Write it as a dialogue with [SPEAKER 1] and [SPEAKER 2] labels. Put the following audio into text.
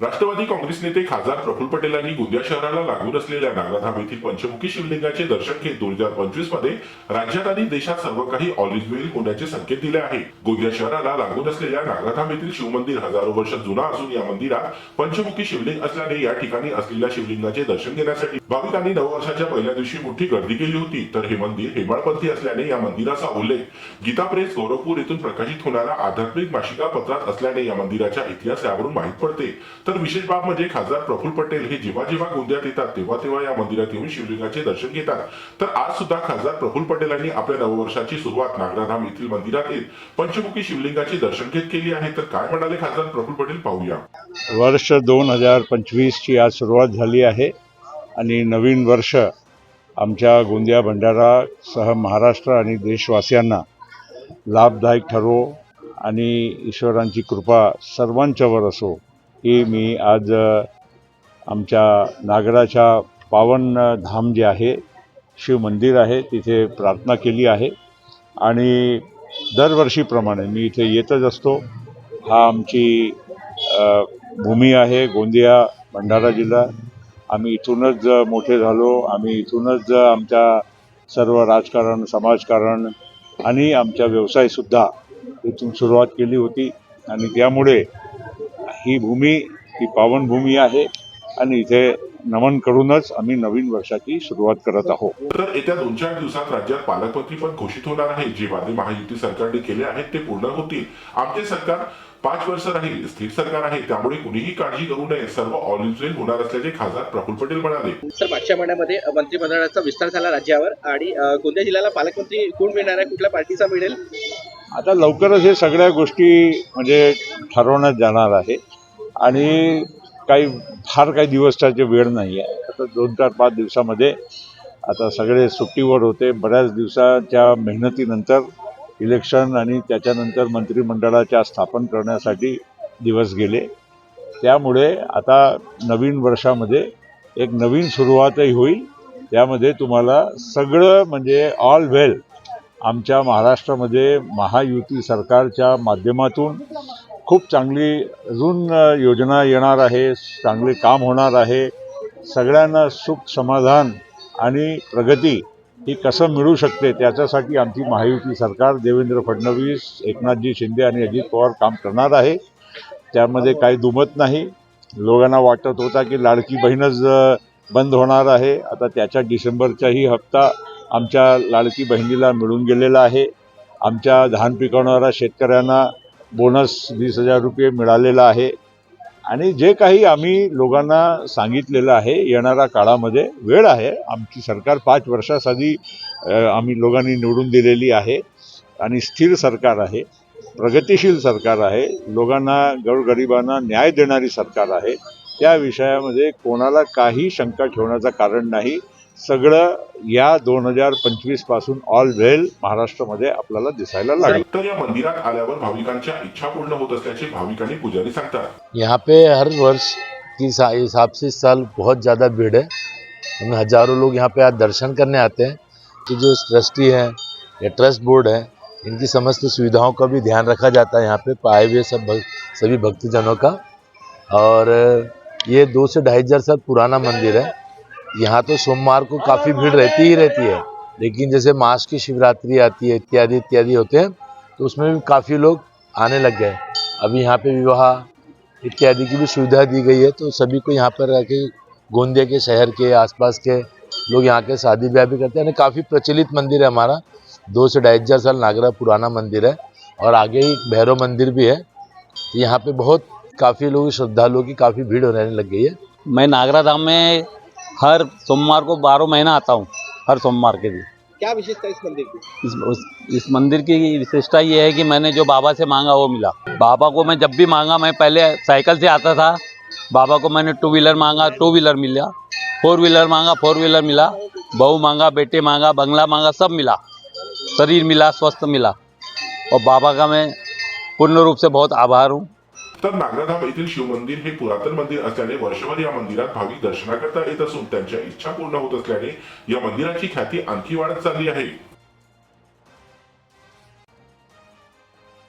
[SPEAKER 1] राष्ट्रवादी काँग्रेस नेते खासदार प्रफुल पटेल यांनी गोंदिया शहराला लागून असलेल्या नागराधाम येथील पंचमुखी शिवलिंगाचे दर्शन घेत दोन हजार पंचवीसमध्ये राज्यात आणि देशात सर्व काही ऑल वेल होण्याचे संकेत दिले आहे गोंदिया शहराला लागून असलेल्या नागराधाम येथील शिवमंदिर हजारो वर्ष जुना असून या मंदिरात पंचमुखी शिवलिंग असल्याने या ठिकाणी असलेल्या शिवलिंगाचे दर्शन घेण्यासाठी भाविकांनी नववर्षाच्या पहिल्या दिवशी मोठी गर्दी केली होती. तर हे मंदिर हेमाळपंथी असल्याने या मंदिराचा उल्लेख गीता प्रेस गोरखपूर येथून प्रकाशित होणाऱ्या आध्यात्मिक मासिका पत्रात असल्याने या मंदिराच्या इतिहास यावरून माहीत पडते. तर विशेष बाब म्हणजे खासदार प्रफुल्ल पटेल हे जेव्हा जेव्हा गोंदियात येतात तेव्हा तेव्हा या मंदिरात येऊन शिवलिंगाचे दर्शन घेतात. तर आज सुद्धा खासदार प्रफुल्ल पटेलांनी आपल्या नववर्षाची सुरुवात नागराधाम येथील मंदिरात येत पंचमुखी शिवलिंगाचे दर्शन घेत केली आहे. तर काय म्हणाले खासदार प्रफुल्ल पटेल? पाहूया.
[SPEAKER 2] वर्ष दोन हजार पंचवीसची आज सुरुवात झाली आहे आणि नवीन वर्ष आमच्या गोंदिया भंडारासह महाराष्ट्र आणि देशवासियांना लाभदायक ठरो आणि ईश्वरांची कृपा सर्वांच्यावर असो. की मी आज आमच्या नागराच्या पावन धाम जे आहे शिव मंदिर आहे तिथे प्रार्थना केली आहे. आणि दरवर्षीप्रमाणे मी इथे येतच असतो. हा आमची भूमी आहे गोंदिया भंडारा जिल्हा. आम्ही इथूनच मोठे झालो. आम्ही इथूनच आमच्या सर्व राजकारण समाजकारण आणि आमच्या व्यवसायसुद्धा इथून सुरुवात केली होती. आणि त्यामुळे ही भूमी ही पावनभूमी आहे आणि इथे नमन करूनच आम्ही नवीन वर्षाची सुरुवात करत आहोत.
[SPEAKER 1] तर येत्या दोन चार दिवसात राज्यात पालकमंत्री पण घोषित होणार आहे. जे वादे महायुती सरकारने केले आहेत ते पूर्ण होतील. आमचे सरकार पाच वर्ष राहील स्थिर सरकार आहे. त्यामुळे कुणीही काळजी करू नये. सर्व ऑल वेल होणार असल्याचे खासदार प्रफुल्ल पटेल म्हणाले.
[SPEAKER 3] सर मागच्या महिन्यामध्ये मंत्रिमंडळाचा विस्तार झाला राज्यावर आणि गोंदिया जिल्ह्याला पालकमंत्री कोण मिळणार आहे? कुठल्या पार्टीचा मिळेल?
[SPEAKER 2] आता लवकरच हे सगळ्या गोष्टी म्हणजे ठरवण्यात जाणार आहे. आणि काही फार काही दिवसाचे वेळ नाही आहे आता दोन चार पाच दिवसामध्ये आता सगळे सुट्टीवर होते. बऱ्याच दिवसाच्या मेहनतीनंतर इलेक्शन आणि त्याच्यानंतर मंत्रिमंडळाच्या स्थापन करण्यासाठी दिवस गेले. त्यामुळे आता नवीन वर्षामध्ये एक नवीन सुरुवातही होईल. त्यामध्ये तुम्हाला सगळं म्हणजे ऑल वेल आमच्या महाराष्ट्रामध्ये महायुती सरकारच्या माध्यमातून खूप चांगली अजून योजना येणार आहे चांगले काम होणार आहे. सगळ्यांना सुख समाधान आणि प्रगती ही कसं मिळू शकते त्याच्यासाठी आमची महायुती सरकार देवेंद्र फडणवीस एकनाथजी शिंदे आणि अजित पवार काम करणार आहे. त्यामध्ये काही दुमत नाही. लोकांना वाटत होता की लाडकी बहीणच बंद होणार आहे. आता त्याच्या डिसेंबरचाही हप्ता आमच्या लाडकी बहिणीला मिळून गेलेला आहे. आमच्या धान पिकवणाऱ्या शेतकऱ्यांना बोनस वीस हजार रुपये मिळालेला आहे. आणि जे काही आम्ही लोकांना सांगितलेलं आहे येणाऱ्या काळामध्ये वेळ आहे. आमची सरकार पाच वर्षासाठी आम्ही लोकांनी निवडून दिलेली आहे. आणि स्थिर सरकार आहे प्रगतिशील सरकार आहे लोकांना गरगरिबांना न्याय देणारी सरकार आहे. त्या विषयामध्ये कोणाला काही शंका ठेवण्याचं कारण नाही. सगळं या दोन हज़ार पंचवीस पासून ऑल वेल महाराष्ट्रामध्ये आपल्याला दिसायला लागलं.
[SPEAKER 1] तर या मंदिरात आल्यावर भाविकांच्या इच्छा पूर्ण होत असल्याचे भाविक आणि पुजारी सांगतात.
[SPEAKER 4] यहाँ पे हर वर्ष की हिसाब से इस साल बहुत ज़्यादा भीड़ है। हमें हज़ारों लोग यहाँ पे आज दर्शन करने आते हैं। कि जो ट्रस्टी है या ट्रस्ट बोर्ड है इनकी समस्त सुविधाओं का भी ध्यान रखा जाता है यहाँ पे पाए हुए सब भक्त सभी भक्तजनों का। और ये दो से ढाई हज़ार साल पुराना मंदिर है। यहाँ तो सोमवार को काफ़ी भीड़ रहती ही रहती है। लेकिन जैसे मास की शिवरात्रि आती है, इत्यादि इत्यादि होते हैं तो उसमें भी काफ़ी लोग आने लग गए। अभी यहाँ पे विवाह इत्यादि की भी सुविधा दी गई है तो सभी को यहाँ पर आके गोंदिया के, शहर के, आसपास के लोग यहाँ के शादी ब्याह भी करते हैं। काफ़ी प्रचलित मंदिर है हमारा। दो से ढाई हज़ार साल नागरा पुराना मंदिर है और आगे ही भैरव मंदिर भी है। तो यहाँ पे बहुत काफ़ी लोग श्रद्धालुओं की काफ़ी भीड़ होने लग गई है।
[SPEAKER 5] मैं नागरा धाम में हर सोमवार को बारह महीना आता हूँ हर सोमवार के दिन
[SPEAKER 3] क्या विशेषता इस मंदिर की?
[SPEAKER 5] इस उस, इस मंदिर की विशेषता ये है कि मैंने जो बाबा से मांगा वो मिला। बाबा को मैं जब भी मांगा मैं पहले साइकिल से आता था। बाबा को मैंने टू व्हीलर मांगा टू व्हीलर मिला। फोर व्हीलर मांगा फोर व्हीलर मिला। बहू मांगा बेटे मांगा बंगला मांगा सब मिला। शरीर मिला स्वस्थ मिला। और बाबा का मैं पूर्ण रूप से बहुत आभार हूँ।
[SPEAKER 1] तर नागनाधाम येथील शिवमंदिर हे पुरातन मंदिर असल्याने वर्षभर या मंदिरात भाविक दर्शनाकरता येत असून त्यांच्या इच्छा पूर्ण होत असल्याने या मंदिराची ख्याती आणखी वाढत चालली आहे.